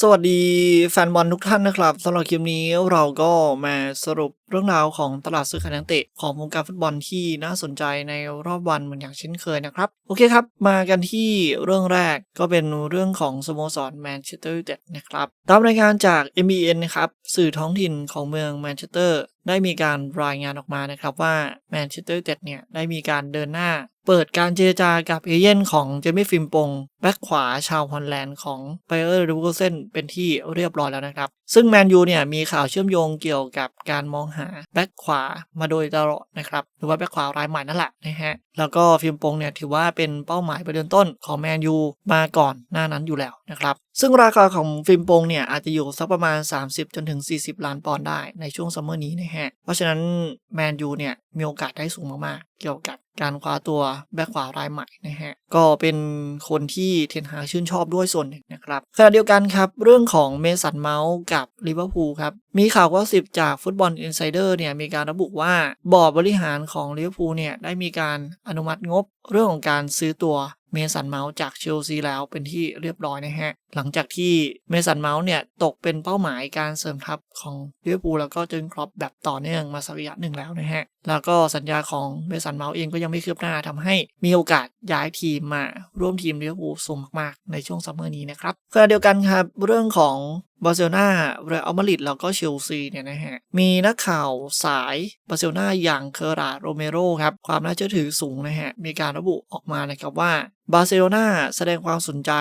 สวัสดีแฟนบอลทุกท่านนะครับสำหรับคลิปนี้เราก็มาสรุปเรื่องราวของตลาดซื้อขายนักเตะของวงการฟุตบอลที่น่าสนใจในรอบวันเหมือนอย่างเช่นเคยนะครับ โอเคครับ มากันที่เรื่องแรกก็เป็นเรื่องของสโมสรแมนเชสเตอร์ยูไนเต็ดนะครับตามรายงานจาก MBN นะครับสื่อท้องถิ่นของเมืองแมนเชสเตอร์ได้มีการรายงานออกมานะครับว่าแมนเชสเตอร์ยูไนเต็ดเนี่ยได้มีการเดินหน้า เปิดการเจรจากับเอเย่นของเจมี่ฟิมปงแบ็กขวาชาวฮอลแลนด์ของไบเออร์ดูโกเซนเป็นที่เรียบร้อยแล้วนะครับ ซึ่งแมนยูเนี่ยมีข่าวเชื่อมโยงเกี่ยวกับการมองหาแบ็กขวามาโดยตลอดนะครับ หรือว่าแบ็กขวารายใหม่นั่นแหละนะฮะ แล้วก็ฟิมปงเนี่ยถือว่าเป็นเป้าหมายประเดิมต้นของแมนยูมาก่อนหน้านั้นอยู่แล้วนะครับ ซึ่งราคาของฟิล์มโปงเนี่ยอาจจะอยู่สักประมาณ 30 จนถึง 40 ล้านปอนด์ได้ในช่วงซัมเมอร์นี้นะฮะ เพราะฉะนั้นแมนยูเนี่ยมีโอกาสได้สูงมากๆ เกี่ยวกับการคว้าตัวแบ็คขวารายใหม่นะฮะ ก็เป็นคนที่เทนฮาชื่นชอบด้วยส่วนหนึ่งนะครับขณะเดียวกันครับเรื่องของเมสันเมาส์กับลิเวอร์พูลครับ มีข่าวว่าสิบจากฟุตบอลอินไซเดอร์เนี่ยมีการระบุว่าบอร์ดบริหารของลิเวอร์พูลเนี่ยได้มีการอนุมัติงบเรื่องของการซื้อตัวเมสันเมาส์จากเชลซีแล้วเป็นที่เรียบร้อยนะฮะ หลังจากที่เมสันเมาส์เนี่ย ตกเป็นเป้าหมายการเสริมทัพของลิเวอร์พูลแล้วก็เจนครอปแบบต่อเนื่องมาสักระยะหนึ่งแล้วนะฮะ แล้วก็สัญญาของเมสันเมาส์เองก็ยังไม่คืบหน้าทำให้มีโอกาสย้ายทีมมาร่วมทีมลิเวอร์พูลสูงมากๆ ในช่วงซัมเมอร์นี้นะครับขณะเดียวกันครับเรื่องของ บาร์เซโลนาเรอัลมาดริดแล้วก็เชลซีเนี่ยนะฮะ มีนักข่าวสายบาร์เซโลนาอย่างเคอราโรเมโรครับ ความน่าเชื่อถือสูงนะฮะ มีการระบุออกมานะครับว่าบาร์เซโลนาแสดงความสนใจ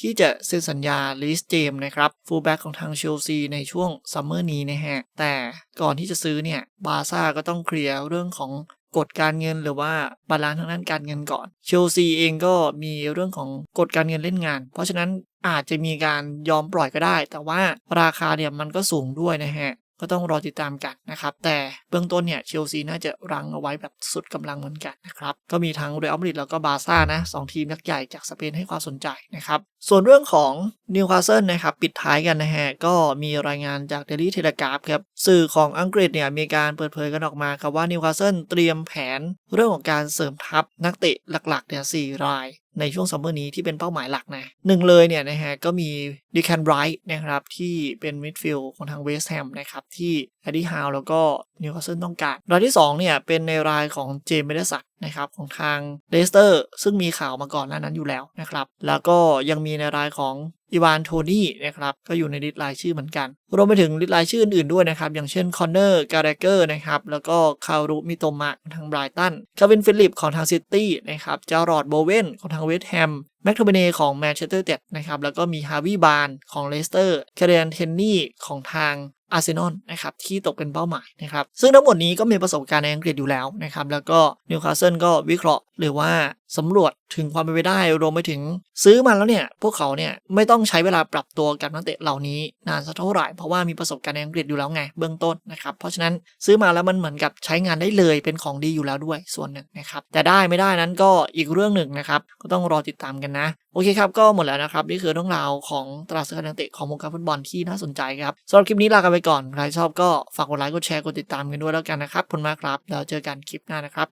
ที่จะเซ็นสัญญาลิสเจมนะครับฟูลแบ็กของทางเชลซีในช่วงซัมเมอร์นี้นะฮะ แต่ก่อนที่จะซื้อเนี่ย บาร์ซ่าก็ต้องเคลียร์เรื่องของ กฎการเงินหรือว่าบาลานซ์ทางด้านการเงินก่อน เชลซีเองก็มีเรื่องของกฎการเงินเล่นงาน เพราะฉะนั้นอาจจะมีการยอมปล่อยก็ได้ แต่ว่าราคาเนี่ยมันก็สูงด้วยนะฮะ ก็ต้องรอติดตามกัน นะครับ แต่เบื้องต้นเนี่ยเชลซีน่าจะรังเอาไว้แบบสุดกำลังเหมือนกันนะครับ ก็มีทั้งเรอัลมาดริดแล้วก็บาร์ซ่านะสองทีมยักษ์ใหญ่จากสเปนให้ความสนใจนะครับ ส่วนเรื่องของนิวคาสเซิลนะครับ ปิดท้ายกันนะฮะ ก็มีรายงานจากเดลี่เทเลกราฟครับ สื่อของอังกฤษเนี่ย มีการเปิดเผยกันออกมาครับว่านิวคาสเซิลเตรียมแผนเรื่องของการเสริมทัพนักเตะหลักๆเนี่ยสี่รายในช่วงซัมเมอร์นี้ที่เป็นเป้าหมายหลักนะหนึ่งเลยเนี่ยนะฮะก็มีดิแคนไรท์นะครับที่เป็นมิดฟิลด์ของทางเวสต์แฮมนะครับที่แอดดี้ฮาวแล้วก็นิวคาสเซิลต้องการรายที่2เนี่ยเป็นในรายของเจมส์เมเดสันนะครับของทางเลสเตอร์ ซึ่งมีข่าวมาก่อนหน้านั้นอยู่แล้วนะครับ แล้วก็ยังมีในรายของอีวานโทนี่นะครับก็อยู่ในลิสต์รายชื่อเหมือนกัน รวมไปถึงลิสต์รายชื่ออื่นๆด้วยนะครับ อย่างเช่นคอนเนอร์การ์เรเกอร์นะครับแล้วก็คารุมิโตมะของทางไบรตันคาวินฟิลิปของทางซิตี้นะครับจารอดโบเวนของทางเวสต์แฮมแม็กโทเบเนของแมนเชสเตอร์เต็ดนะครับแล้วก็มีฮาวิบานของเลสเตอร์แคเรียนเทนนี่ของทาง อาร์เซนอลนะครับที่ตกเป็นเป้าหมายนะครับซึ่งทั้งหมดนี้ก็มีประสบการณ์ในอังกฤษอยู่แล้วนะครับแล้วก็นิวคาสเซิลก็วิเคราะห์หรือว่า สำรวจถึงความเป็นไปได้รวมไปถึงซื้อมาแล้วเนี่ย พวกเขาเนี่ยไม่ต้องใช้เวลาปรับตัวกับนักเตะเหล่านี้นานสักเท่าไหร่เพราะว่ามีประสบการณ์ในอังกฤษอยู่แล้วไงเบื้องต้นนะครับ เพราะฉะนั้นซื้อมาแล้วมันเหมือนกับใช้งานได้เลยเป็นของดีอยู่แล้วด้วยส่วนหนึ่งนะครับแต่ได้ไม่ได้นั้นก็อีกเรื่องหนึ่งนะครับก็ต้องรอติดตามกันนะโอเคครับก็หมดแล้วนะครับนี่คือเรื่องราวของตลาดซื้อขายนักเตะของวงการฟุตบอลที่น่าสนใจครับสำหรับคลิปนี้ลากันไปก่อนใครชอบก็ฝากกดไลค์กดแชร์กดติดตามกันด้วยแล้วกันนะครับขอบคุณมากครับแล้วเจอกันคลิปหน้านะครับ